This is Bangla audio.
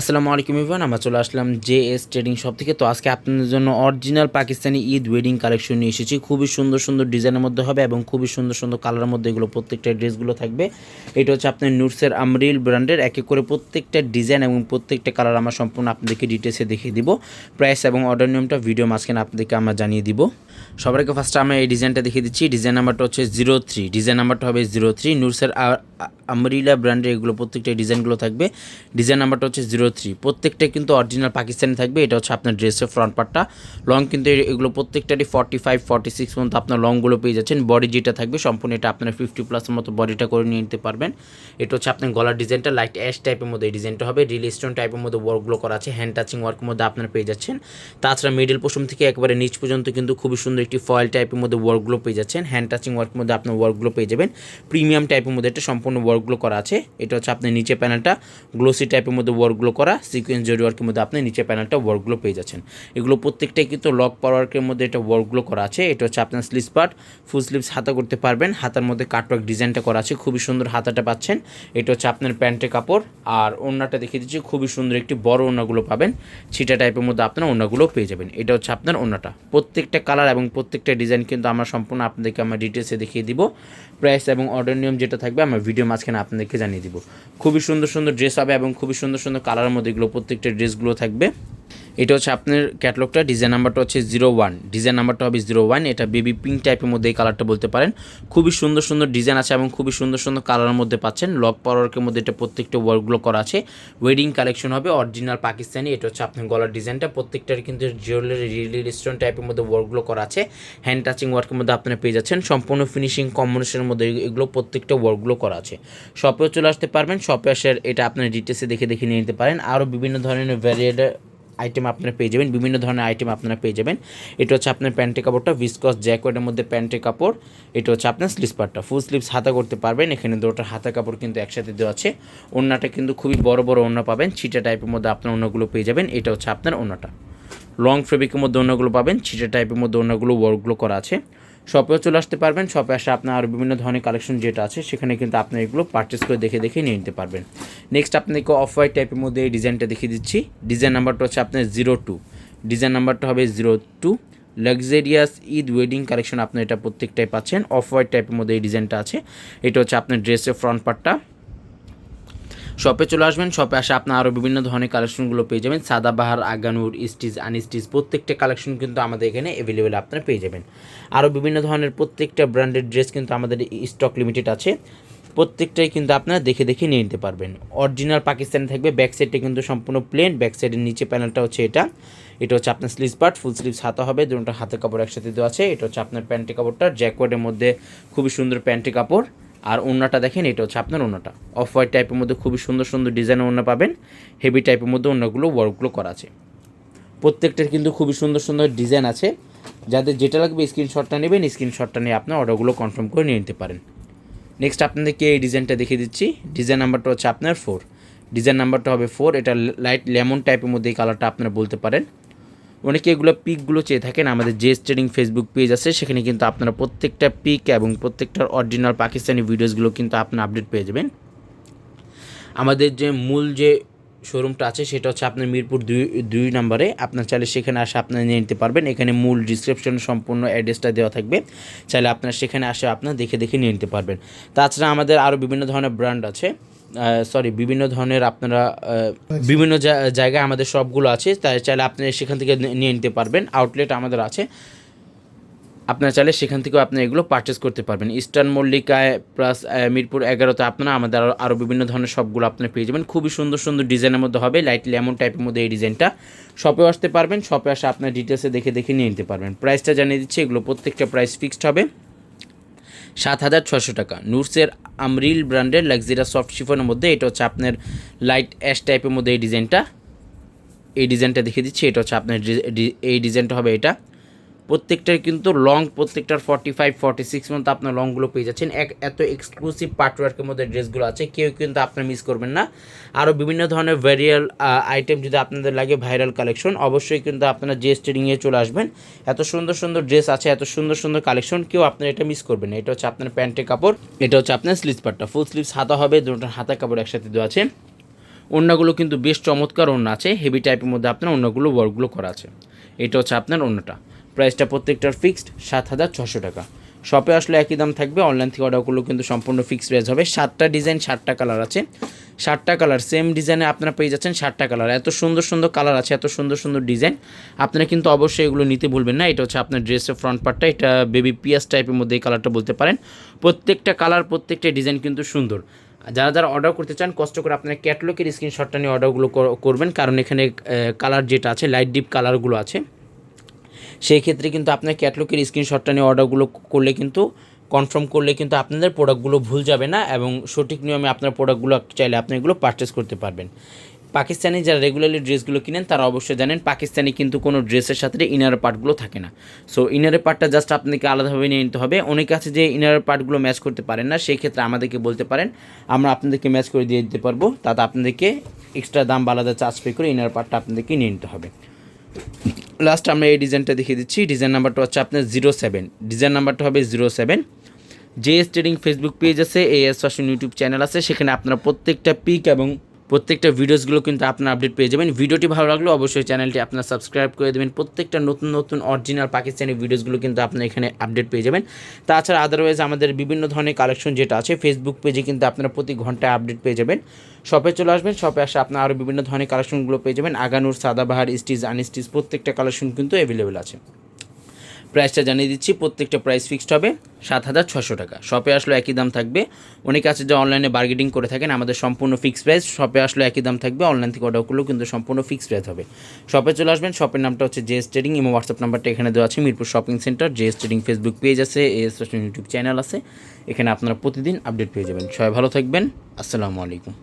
আসসালামু আলাইকুম ইভান আমরা চলে আসলাম জে এস ট্রেডিং শপ থেকে। তো আজকে আপনাদের জন্য original Pakistani Eid wedding collection নিয়ে এসেছি। খুবই সুন্দর সুন্দর ডিজাইনের মধ্যে হবে এবং খুবই সুন্দর সুন্দর কালারের মধ্যে এগুলো প্রত্যেকটা ড্রেসগুলো থাকবে। এটা হচ্ছে আপনার নুটসের আমরিল ব্র্যান্ডের এক এক করে প্রত্যেকটা ডিজাইন এবং প্রত্যেকটা কালার আমরা সম্পূর্ণ আপনাদেরকে ডিটেলসে দেখিয়ে দিব। প্রাইস এবং অর্ডার নিয়মটা ভিডিও মাঝখানে আপনাদেরকে আমরা জানিয়ে দিব। আগে ফার্স্টে আমরা এই ডিজাইনটা দেখিয়ে দিচ্ছি। ডিজাইন নাম্বারটা হচ্ছে জিরো থ্রি ডিজাইন নাম্বারটা হবে জিরো থ্রি নুটসের আমরিলা ব্র্যান্ডের এগুলো প্রত্যেকটা ডিজাইনগুলো থাকবে। ডিজাইন নাম্বারটা হচ্ছে জিরো থ্রি প্রত্যেকটা কিন্তু অরিজিনাল পাকিস্তানি থাকবে। এটা হচ্ছে আপনার ড্রেসের ফ্রন্ট পার্টটা লং কিন্তু এগুলো প্রত্যেকটারই ফর্টি ফাইভ ফর্টি সিক্স পর্যন্ত আপনার লংগুলো পেয়ে যাচ্ছেন। বডি যেটা থাকবে সম্পূর্ণ এটা আপনার ফিফটি প্লাসের মতো বডিটা করে নিয়ে নিতে পারবেন। এটা হচ্ছে আপনার গলার ডিজাইনটা লাইট অ্যাশ টাইপের মধ্যে এই ডিজাইনটা হবে। রিল স্টোন টাইপের মধ্যে ওয়ার্কগুলো করা আছে। হ্যান্ড টাচিং ওয়ার্কের মধ্যে আপনারা পেয়ে যাচ্ছেন। তাছাড়া মিডিল পোষণ থেকে একবারে নিচ পর্যন্ত কিন্তু খুবই সুন্দর একটি ফয়েল টাইপের মধ্যে ওয়ার্কগুলো পেয়ে যাচ্ছেন। হ্যান্ড টাচিং ওয়ার্কের মধ্যে আপনার ওয়ার্কগুলো পেয়ে যাবেন। প্রিমিয়াম টাইপের মধ্যে এটা সম্পূর্ণ ওয়ার্কগুলো করা আছে। এটা হচ্ছে আপনার নিচে প্যানেলটা গ্লোসি টাইপের মধ্যে ওয়ার্কগুলো করা। সিকোয়েন্স জরি ওয়ার্কের মধ্যে আপনি নিচে প্যানেলটা ওয়ার্কগুলো পেয়ে যাচ্ছেন। এগুলো প্রত্যেকটাই কিন্তু লক পাওয়ার ওয়ার্কের মধ্যে এটা ওয়ার্কগুলো করা আছে। এটা হচ্ছে আপনার স্লিপস পার্ট ফুল স্লিপস হাতা করতে পারবেন। হাতার মধ্যে কাটওয়ার্ক ডিজাইনটা করা আছে। খুবই সুন্দর হাতাটা পাচ্ছেন। এটা হচ্ছে আপনার প্যান্টের কাপড়। আর ওড়নাটা দেখিয়ে দিচ্ছি, খুবই সুন্দর একটি বড় ওড়নাগুলো পাবেন। ছিটা টাইপের মধ্যে আপনার ওড়নাগুলো পেয়ে যাবেন। এটা হচ্ছে আপনার ওড়নাটা প্রত্যেকটা কালার এবং প্রত্যেকটা ডিজাইন কিন্তু আমরা সম্পূর্ণ আপনাদেরকে আমরা ডিটেলসে দেখিয়ে দিব। প্রাইস এবং অর্ডার নিয়ম যেটা থাকবে, আমরা ভিডিও মাঝখানে আপনাদেরকে জানিয়ে দিব। খুবই সুন্দর সুন্দর ড্রেস হবে এবং খুবই সুন্দর সুন্দর কালারের মধ্যে এগুলো প্রত্যেকটা ড্রেসগুলো থাকবে। এটা হচ্ছে আপনার ক্যাটলগটা ডিজাইন নাম্বারটা হচ্ছে জিরো ওয়ান ডিজাইন নাম্বারটা হবে জিরো ওয়ান এটা বেবি পিঙ্ক টাইপের মধ্যে এই কালারটা বলতে পারেন। খুবই সুন্দর সুন্দর ডিজাইন আছে এবং খুবই সুন্দর সুন্দর কালারের মধ্যে পাচ্ছেন। লক পাওয়ার্কের মধ্যে এটা প্রত্যেকটা ওয়ার্কগুলো করা আছে। ওয়েডিং কালেকশন হবে অরিজিনাল পাকিস্তানি এটা হচ্ছে আপনার গলার ডিজাইনটা প্রত্যেকটার কিন্তু জুয়েলারি রিলি স্টোন টাইপের মধ্যে ওয়ার্কগুলো করা আছে। হ্যান্ড টাচিং ওয়ার্কের মধ্যে আপনারা পেয়ে যাচ্ছেন। সম্পূর্ণ ফিনিশিং কম্বিনেশনের মধ্যে এগুলো প্রত্যেকটা ওয়ার্কগুলো করা আছে। শপেও চলে আসতে পারবেন। শপে আসার এটা আপনার ডিটেলসে দেখে দেখে নিয়ে নিতে পারেন। আরও বিভিন্ন ধরনের ভ্যারিয়েড আইটেম আপনারা পেয়ে যাবেন, বিভিন্ন ধরনের আইটেম আপনারা পেয়ে যাবেন। এটা হচ্ছে আপনার প্যান্টের কাপড়টা ভিসকস জ্যাকেটের মধ্যে প্যান্টের কাপড়, এটা হচ্ছে আপনার স্লিপারটা ফুল স্লিপস হাতা করতে পারবেন, এখানে দুটো হাতা কাপড় কিন্তু একসাথে দেওয়া আছে। ওড়নাটা কিন্তু খুবই বড় বড় ওড়না পাবেন, ছিটা টাইপের মধ্যে আপনার ওড়নাগুলো পেয়ে যাবেন, এটা হচ্ছে আপনার ওড়নাটা। লং ফেব্রিকের মধ্যে অন্যগুলো পাবেন, ছিটা টাইপের মধ্যে অন্যগুলো ওয়ার্কগুলো করা আছে। শপেও চলে আসতে পারবেন। শপে আসে আপনার আরও বিভিন্ন ধরনের কালেকশন যেটা আছে, সেখানে কিন্তু আপনি এগুলো পারচেস করে দেখে দেখে নিয়ে নিতে পারবেন। নেক্সট আপনাকে অফ হোয়াইট টাইপের মধ্যে এই ডিজাইনটা দেখিয়ে দিচ্ছি। ডিজাইন নাম্বারটা হচ্ছে আপনার জিরো টু ডিজাইন নাম্বারটা হবে zero two luxurious Eid wedding collection আপনি এটা প্রত্যেকটাই পাচ্ছেন। অফ হোয়াইট টাইপের মধ্যে এই ডিজাইনটা আছে। এটা হচ্ছে আপনার ড্রেসের ফ্রন্ট পার্টটা শপে চলে আসবেন শপে আসে আপনার আরও বিভিন্ন ধরনের কালেকশনগুলো পেয়ে যাবেন। সাদাবাহার, আগানুর, স্টিচ আনস্টিচ প্রত্যেকটা কালেকশন কিন্তু আমাদের এখানে অ্যাভেলেবেল আপনারা পেয়ে যাবেন। আরও বিভিন্ন ধরনের প্রত্যেকটা ব্র্যান্ডেড ড্রেস কিন্তু আমাদের স্টক লিমিটেড আছে। প্রত্যেকটাই কিন্তু আপনারা দেখে দেখে নিয়ে নিতে পারবেন। অরিজিনাল পাকিস্তানি থাকবে ব্যাক সাইডটা কিন্তু সম্পূর্ণ প্লেন ব্যাক সাইডের নিচে প্যানেলটা হচ্ছে এটা। এটা হচ্ছে আপনার স্লিভস পার্ট ফুল স্লিভস হাতা হবে, দুটো হাতের কাপড় একসাথে দেওয়া আছে। এটা হচ্ছে আপনার প্যান্টের কাপড়টা জ্যাকওয়ার্ডের মধ্যে খুবই সুন্দর প্যান্টের কাপড়। আর ওড়নাটা দেখেন, এটা হচ্ছে আপনার ওড়নাটা অফ হোয়াইট টাইপের মধ্যে খুবই সুন্দর সুন্দর ডিজাইনের ওড়না পাবেন। হেভি টাইপের মধ্যে ওড়নাগুলো ওয়ার্কগুলো করা আছে। প্রত্যেকটার কিন্তু খুবই সুন্দর সুন্দর ডিজাইন আছে। যাদের যেটা লাগবে স্ক্রিনশটটা নেবেন স্ক্রিনশটটা নিয়ে আপনার অর্ডারগুলো কনফার্ম করে নিয়ে নিতে পারেন। নেক্সট আপনাদেরকে এই ডিজাইনটা দেখিয়ে দিচ্ছি। ডিজাইন নাম্বারটা হচ্ছে আপনার ফোর ডিজাইন নাম্বারটা হবে ফোর এটা লাইট লেমন টাইপের মধ্যে এই কালারটা আপনারা বলতে পারেন। অনেকে এগুলো পিকগুলো চেয়ে থাকেন। আমাদের যে ট্রেডিং ফেসবুক পেজ আছে, সেখানে কিন্তু আপনারা প্রত্যেকটা পিক এবং প্রত্যেকটার অরিজিনাল পাকিস্তানি ভিডিওসগুলো কিন্তু আপনার আপডেট পেয়ে যাবেন। আমাদের যে মূল যে শোরুমটা আছে, সেটা হচ্ছে আপনার মিরপুর দুই দুই নম্বরে। আপনার চাইলে সেখানে আসে, আপনারা নিয়ে নিতে পারবেন। এখানে মূল ডিসক্রিপশনে সম্পূর্ণ অ্যাড্রেসটা দেওয়া থাকবে। চাইলে আপনারা সেখানে আসে, আপনারা দেখে দেখে নিয়ে নিতে পারবেন। তাছাড়া আমাদের আরও বিভিন্ন ধরনের ব্র্যান্ড আছে। সরি বিভিন্ন ধরনের আপনারা বিভিন্ন জায়গায় আমাদের সবগুলো আছে, তাই চাইলে আপনি সেখান থেকে নিয়ে নিতে পারবেন। আউটলেট আমাদের আছে। আপনারা চাইলে সেখান থেকেও আপনি এগুলো পারচেস করতে পারবেন। ইস্টার্ন মল্লিকায় প্লাস মিরপুর এগারোতে আপনারা আমাদের আরও আরও বিভিন্ন ধরনের সবগুলো আপনারা পেয়ে যাবেন। খুবই সুন্দর সুন্দর ডিজাইনের মধ্যে হবে। লাইট লেমন টাইপের মধ্যে এই ডিজাইনটা। শপে আসতে পারবেন। শপে আসে আপনার ডিটেলসে দেখে দেখে নিয়ে নিতে পারবেন। প্রাইসটা জানিয়ে দিচ্ছি, এগুলো প্রত্যেকটা প্রাইস ফিক্সড হবে। সাত হাজার ছশো টাকা। নুরসের আমরিল ব্র্যান্ডের লাক্সিরা সফট শিফনের মধ্যে এটা হচ্ছে আপনার লাইট অ্যাশ টাইপের মধ্যে এই ডিজাইনটা এই ডিজাইনটা দেখিয়ে দিচ্ছি, এটা হচ্ছে আপনার এই ডিজাইনটা হবে এটা। প্রত্যেকটার কিন্তু লং প্রত্যেকটার ফর্টি ফাইভ ফর্টি সিক্স মতো আপনার লংগুলো পেয়ে যাচ্ছেন। এক, এত এক্সক্লুসিভ পার্টওয়ার্কের মধ্যে ড্রেসগুলো আছে, কেউ কিন্তু আপনার মিস করবেন না। আরও বিভিন্ন ধরনের ভ্যারিয়াল আইটেম যদি আপনাদের লাগে ভাইরাল কালেকশন অবশ্যই কিন্তু আপনারা যে স্টেডিংয়ে চলে আসবেন। এত সুন্দর সুন্দর ড্রেস আছে, এত সুন্দর সুন্দর কালেকশন কেউ আপনার এটা মিস করবেন না। এটা হচ্ছে আপনার প্যান্টের কাপড়, এটা হচ্ছে আপনার স্লিপস পার্টটা ফুল স্লিভস হাতা হবে, দুটো হাতা কাপড় একসাথে দেওয়া আছে। ওড়নাগুলো কিন্তু বেশ চমৎকার অন্য আছে হেভি টাইপের মধ্যে আপনার অন্যগুলো ওয়ার্কগুলো করা আছে। এটা হচ্ছে আপনার ওড়নাটা। প্রাইসটা প্রত্যেকটার ফিক্সড সাত হাজার ছশো টাকা। শপে আসলে একই দাম থাকবে অনলাইন থেকে অর্ডার করলেও কিন্তু সম্পূর্ণ ফিক্সড প্রাইস হবে। সাতটা ডিজাইন সাতটা কালার আছে। সাতটা কালার সেম ডিজাইনে আপনারা পেয়ে যাচ্ছেন সাতটা কালার এত সুন্দর সুন্দর কালার আছে, এত সুন্দর সুন্দর ডিজাইন আপনারা কিন্তু অবশ্যই এগুলো নিতে ভুলবেন না। এটা হচ্ছে আপনার ড্রেসের ফ্রন্ট পার্টটা এটা বেবি পিয়াস টাইপের মধ্যে এই কালারটা বলতে পারেন। প্রত্যেকটা কালার প্রত্যেকটা ডিজাইন কিন্তু সুন্দর। যারা যারা অর্ডার করতে চান, কষ্ট করে আপনার ক্যাটলগের স্ক্রিনশটটা নিয়ে অর্ডারগুলো করবেন। কারণ এখানে কালার যেটা আছে লাইট ডিপ কালারগুলো আছে। সেই ক্ষেত্রে কিন্তু আপনার ক্যাটলগের স্ক্রিনশটটা নিয়ে অর্ডারগুলো করলে কিন্তু কনফার্ম করলে কিন্তু আপনাদের প্রোডাক্টগুলো ভুল যাবে না এবং সঠিক নিয়মে আপনার প্রোডাক্টগুলো চাইলে আপনি এগুলো পারচেস করতে পারবেন। পাকিস্তানি যারা রেগুলারলি ড্রেসগুলো কিনেন, তারা অবশ্যই জানেন পাকিস্তানি কিন্তু কোনো ড্রেসের সাথে ইনার পার্টগুলো থাকে না। সো ইনারের পার্টটা জাস্ট আপনাকে আলাদাভাবে নিয়ে নিতে হবে। অনেকে আছে যে ইনারের পার্টগুলো ম্যাচ করতে পারেন না, সেই ক্ষেত্রে আমাদেরকে বলতে পারেন, আমরা আপনাদেরকে ম্যাচ করে দিয়ে দিতে পারব। তাতে আপনাদেরকে এক্সট্রা দাম আলাদা চার্জ পে করে ইনার পার্টটা আপনাদেরকে নিয়ে নিতে হবে। লাস্ট আমরা এই ডিজাইনটা দেখিয়ে দিচ্ছি। ডিজাইন নাম্বারটা হচ্ছে আপনার জিরো সেভেন ডিজাইন নাম্বারটা হবে zero seven JS trading Facebook page আছে এএস ফ্যাশন ইউটিউব চ্যানেল আছে, সেখানে আপনারা প্রত্যেকটা পিক এবং প্রত্যেকটা ভিডিওসগুলো কিন্তু আপনার আপডেট পেয়ে যাবেন। ভিডিওটি ভালো লাগলে অবশ্যই চ্যানেলটি আপনার সাবস্ক্রাইব করে দেবেন। প্রত্যেকটা নতুন নতুন অরিজিনাল পাকিস্তানি ভিডিওসগুলো কিন্তু আপনার এখানে আপডেট পেয়ে যাবেন। তাছাড়া আদারওয়াইজ আমাদের বিভিন্ন ধরনের কালেকশন যেটা আছে ফেসবুক পেজে কিন্তু আপনারা প্রতি ঘন্টায় আপডেট পেয়ে যাবেন। শপে চলে আসবেন শপে আসে আপনার আরও বিভিন্ন ধরনের কালেকশনগুলো পেয়ে যাবেন। আগানুর সাদাবাহার স্টিচ আনস্টিচ প্রত্যেকটা কালেকশন কিন্তু অ্যাভেলেবেল আছে। প্রাইসটা জানিয়ে দিচ্ছি, প্রত্যেকটা প্রাইস ফিক্সড হবে সাত হাজার ছশো টাকা। শপে আসলে একই দাম থাকবে। অনেকে আছে যে অনলাইনে বার্গেটিং করে থাকেন, আমাদের সম্পূর্ণ ফিক্সড প্রাইস শপে আসলে একই দাম থাকবে অনলাইন থেকে অর্ডার করলেও কিন্তু সম্পূর্ণ ফিক্সড প্রাইস হবে। শপে চলে আসবেন শপের নামটা হচ্ছে জেএস ট্রেডিং এবং হোয়াটসঅ্যাপ নাম্বারটা এখানে দেওয়া আছে, Mirpur shopping centre JS trading Facebook page আছে এএস ইউটিউব চ্যানেল আছে। এখানে আপনারা প্রতিদিন আপডেট পেয়ে যাবেন। সবাই ভালো থাকবেন, আসসালামু আলাইকুম।